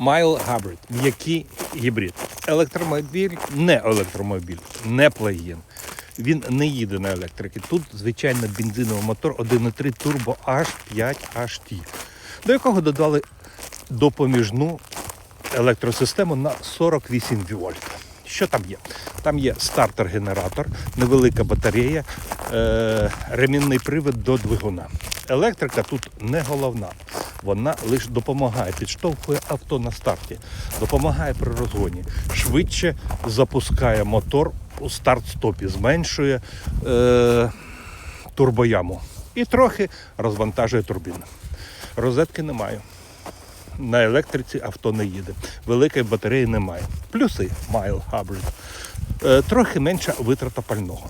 Mile Hybrid, м'який гібрид. Електромобіль, не електромобіль, не плагін. Він не їде на електриці. Тут звичайно бензиновий мотор 1.3 Turbo H5HT, до якого додали допоміжну електросистему на 48 вольт. Що там є? Там є стартер-генератор, невелика батарея, е- ремінний привід до двигуна. Електрика тут не головна. Вона лише допомагає, підштовхує авто на старті, допомагає при розгоні, швидше запускає мотор у старт-стопі, зменшує е- турбояму і трохи розвантажує турбіну. Розетки немає. На електриці авто не їде. Великої батареї немає. Плюси Mile Hybrid. Е, трохи менша витрата пального.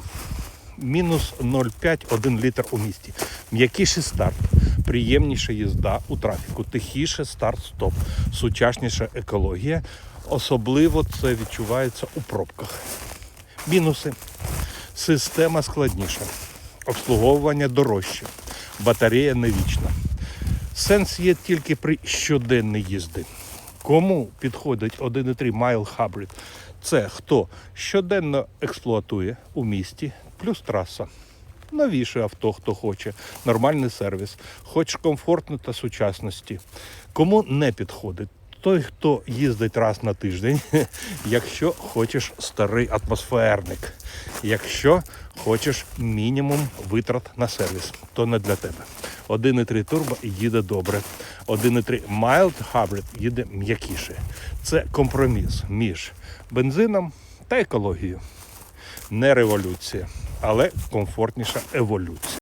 Мінус 0,5-1 літр у місті. М'якіший старт, приємніша їзда у трафіку, тихіше старт-стоп, сучасніша екологія. Особливо це відчувається у пробках. Мінуси. Система складніша, обслуговування дорожче, батарея не вічна. Сенс є тільки при щоденній їзді. Кому підходить 1,3 Mile Hybrid? Це хто щоденно експлуатує у місті, плюс траса. Новіше авто, хто хоче, нормальний сервіс, хоч комфортно та сучасності. Кому не підходить? Той, хто їздить раз на тиждень, якщо хочеш старий атмосферник, якщо хочеш мінімум витрат на сервіс, то не для тебе. 1,3 турбо їде добре. 1,3 Mild Hybrid їде м'якіше. Це компроміс між бензином та екологією. Не революція, але комфортніша еволюція.